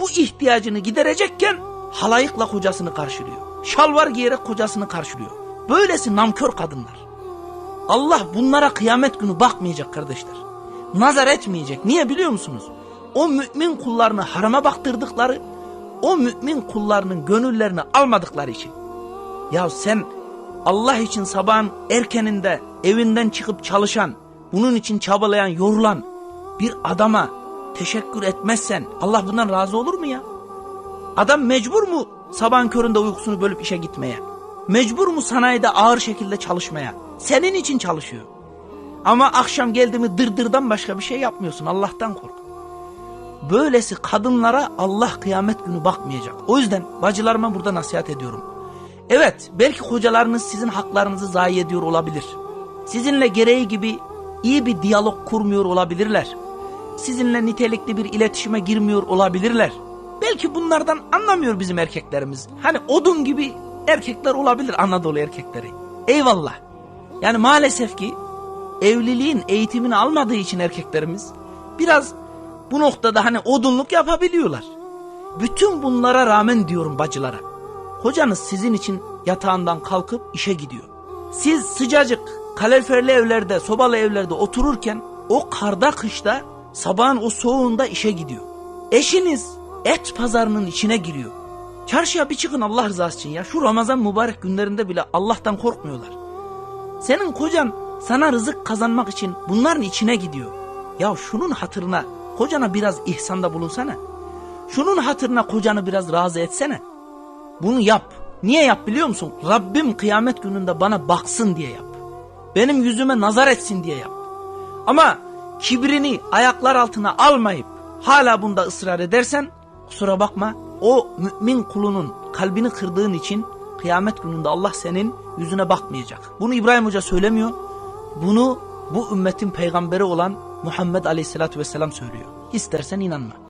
bu ihtiyacını giderecekken halayıkla kocasını karşılıyor. Şalvar giyerek kocasını karşılıyor. Böylesi namkör kadınlar. Allah bunlara kıyamet günü bakmayacak kardeşler. Nazar etmeyecek. Niye biliyor musunuz? O mümin kullarını harama baktırdıkları, o mümin kullarının gönüllerini almadıkları için. Ya sen Allah için sabahın erkeninde evinden çıkıp çalışan, bunun için çabalayan, yorulan bir adama teşekkür etmezsen Allah bundan razı olur mu ya? Adam mecbur mu sabahın köründe uykusunu bölüp işe gitmeye? Mecbur mu sanayide ağır şekilde çalışmaya? Senin için çalışıyor. Ama akşam geldi mi dırdırdan başka bir şey yapmıyorsun. Allah'tan kork. Böylesi kadınlara Allah kıyamet günü bakmayacak. O yüzden bacılarıma burada nasihat ediyorum. Evet belki kocalarınız sizin haklarınızı zayi ediyor olabilir. Sizinle gereği gibi iyi bir diyalog kurmuyor olabilirler. Sizinle nitelikli bir iletişime girmiyor olabilirler. Belki bunlardan anlamıyor bizim erkeklerimiz. Hani odun gibi erkekler olabilir Anadolu erkekleri. Eyvallah. Yani maalesef ki evliliğin eğitimini almadığı için erkeklerimiz biraz bu noktada hani odunluk yapabiliyorlar. Bütün bunlara rağmen diyorum bacılara. Kocanız sizin için yatağından kalkıp işe gidiyor. Siz sıcacık kaloriferli evlerde, sobalı evlerde otururken o karda kışta sabahın o soğuğunda işe gidiyor. Eşiniz et pazarının içine giriyor. Çarşıya bir çıkın Allah rızası için ya. Şu Ramazan mübarek günlerinde bile Allah'tan korkmuyorlar. Senin kocan sana rızık kazanmak için bunların içine gidiyor. Ya şunun hatırına kocana biraz ihsanda bulunsana. Şunun hatırına kocanı biraz razı etsene. Bunu yap. Niye yap biliyor musun? Rabbim kıyamet gününde bana baksın diye yap. Benim yüzüme nazar etsin diye yap. Ama kibrini ayaklar altına almayıp hala bunda ısrar edersen kusura bakma o mümin kulunun kalbini kırdığın için kıyamet gününde Allah senin yüzüne bakmayacak. Bunu İbrahim Hoca söylemiyor. Bunu bu ümmetin peygamberi olan Muhammed Aleyhisselatü Vesselam söylüyor. İstersen inanma.